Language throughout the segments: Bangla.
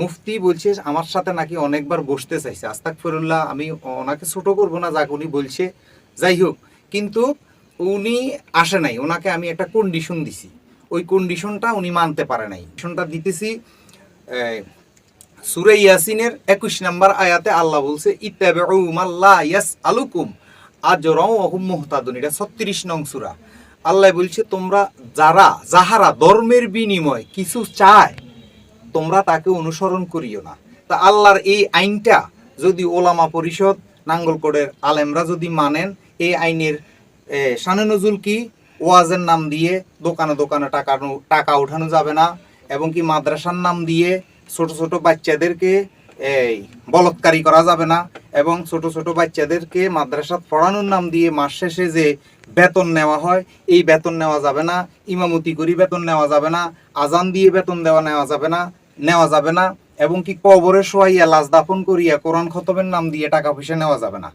মুফতি বলছে আমার সাথে নাকি অনেকবার বসতে চাইছে। আস্তাক ফিরুল্লাহ আমি ওনাকে ছোট করব না, যাক উনি বলছে। যাই হোক, কিন্তু উনি আসে নাই। ওনাকে আমি একটা কন্ডিশন দিছি। ওই কন্ডিশনটা উনি মানতে পারে নাই। কন্ডিশনটা দিতেছি সুরে ইয়াসিনের একুশ নম্বর আয়াতে আল্লাহ বলছে, ইত্তাবিউ মাল্লা ইয়াস আলুকুম আজরাও অহুম মুহতাদুন। এটা ছত্রিশ নং সুরা। আল্লাহ বলছে, তোমরা যারা, যাহারা ধর্মের বিনিময় কিছু চায় তোমরা তাকে অনুসরণ করিও না। তা আল্লাহর এই আইনটা যদি ওলামা পরিষদ নাঙ্গলকোটের আলেমরা যদি মানেন, এই আইনের শানে নজুল কি? ওয়াজের নাম দিয়ে দোকানে দোকানে টাকা টাকা উঠানো যাবে না এবং কি মাদ্রাসার নাম দিয়ে ছোট ছোট বাচ্চাদেরকে, এই, বলৎকারী করা যাবে না এবং ছোট ছোট বাচ্চাদেরকে মাদ্রাসা পড়ানোর নাম দিয়ে মাস শেষে যে বেতন নেওয়া হয়, এই বেতন নেওয়া যাবে না। ইমামতি করি বেতন নেওয়া যাবে না। আজান দিয়ে বেতন দেওয়া নেওয়া যাবে না। নেওয়া যাবে না, এবং কি কবরে শোয়াইয়া লাশ দাফন করিয়া কোরআন খতবের নাম দিয়ে টাকা পয়সা নেওয়া যাবে না।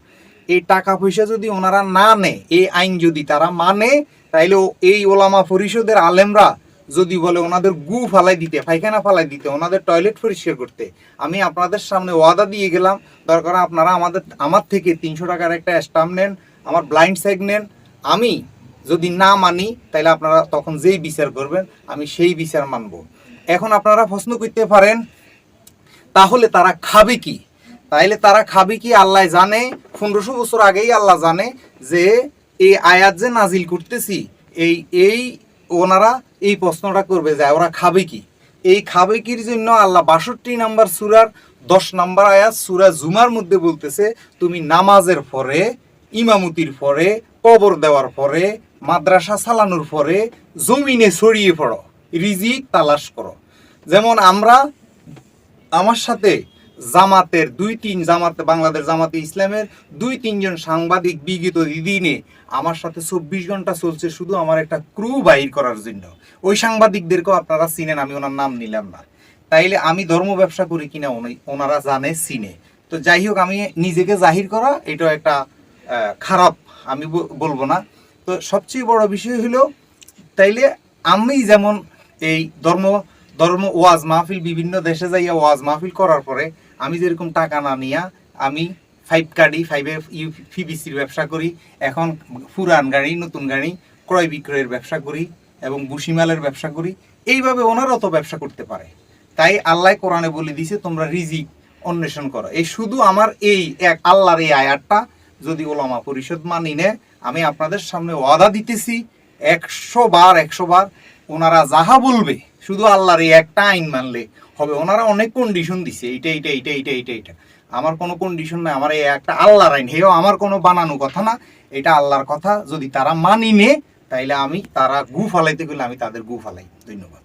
এই টাকা পয়সা যদি ওনারা না নেয় এই আইন যদি তারা মানে তাইলে এই ওলামা পরিষদের আলেমরা যদি বলে ওনাদের গু ফালাই দিতে, পায়খানা ফালাই দিতে, ওনাদের টয়লেট পরিষ্কার করতে, আমি আপনাদের সামনে ওয়াদা দিয়ে গেলাম, দরকার আপনারা আমাদের, আমার থেকে তিনশো টাকার একটা স্টাম্প নেন, আমার ব্লাইন্ড সেগ নেন, আমি যদি না মানি তাহলে আপনারা তখন যেই বিচার করবেন, আমি সেই বিচার মানব। এখন আপনারা প্রশ্ন করতে পারেন, তাহলে তারা খাবে কি? তাইলে তারা খাবে কি? আল্লাহ জানে, পনেরোশো বছর আগেই আল্লাহ জানে যে এই আয়াত যে নাজিল করতেছি, এই এই ওনারা এই প্রশ্নটা করবে যে ওরা খাবে কি? এই খাবে কির জন্য আল্লাহ বাষট্টি নাম্বার সুরার দশ নাম্বার আয়াত সুরা জুমার মধ্যে বলতেছে, তুমি নামাজের পরে, ইমামতির পরে, কবর দেওয়ার পরে, মাদ্রাসা চালানোর পরে, জমিনে ছড়িয়ে পড়ো। রিজিক তালাশ করো। যেমন আমরা আমার সাথে জামাতের দুই তিন জামাতে, বাংলাদেশ জামাতে ইসলামের দুই তিনজন সাংবাদিক বিগত দিনে আমার সাথে চব্বিশ ঘণ্টা চলছে, শুধু আমার একটা ক্রু বাহির করার জন্য। ওই সাংবাদিকদেরকেও আপনারা চিনেন, আমি ওনার নাম নিলাম না। তাইলে আমি ধর্ম ব্যবসা করি কিনা ওনারা জানে, চিনে। তো যাই হোক, আমি নিজেকে জাহির করা এটা একটা খারাপ, আমি বলব না। তো সবচেয়ে বড় বিষয় হলো, তাইলে আমি যেমন এই ধর্ম ধর্ম ওয়াজ মাহফিল বিভিন্ন দেশে যাইয়া ওয়াজ মাহফিল করার পরে আমি যেরকম টাকা না নিয়া আমি ফাইভ কার্ডি ফাইভে ফিবিসির ব্যবসা করি। এখন পুরান গাড়ি, নতুন গাড়ি, ক্রয় বিক্রয়ের ব্যবসা করি এবং বুসিমালের ব্যবসা করি। এইভাবে ওনারাও তো ব্যবসা করতে পারে। তাই আল্লাহ কোরআনে বলে দিছে, তোমরা রিজিক অন্বেষণ করো। এই শুধু আমার এই এক আল্লাহর এই আয়াতটা যদি ওলামা পরিষদ মানি নে আমি আপনাদের সামনে ওয়াদা দিতেছি, একশো বার একশো বার ওনারা যাহা বলবে, শুধু আল্লাহর এই একটা আইন মানলে হবে। ওনারা অনেক কন্ডিশন দিছে, এইটা এইটা এইটা এইটা এইটা এইটা। আমার কোনো কন্ডিশন নাই, আমার এই একটা আল্লাহর আইন। হেও আমার কোনো বানানো কথা না, এটা আল্লাহর কথা। যদি তারা মানি নে তাইলে আমি তারা গু ফালাইতে গেলে আমি তাদের গু ফালাই। ধন্যবাদ।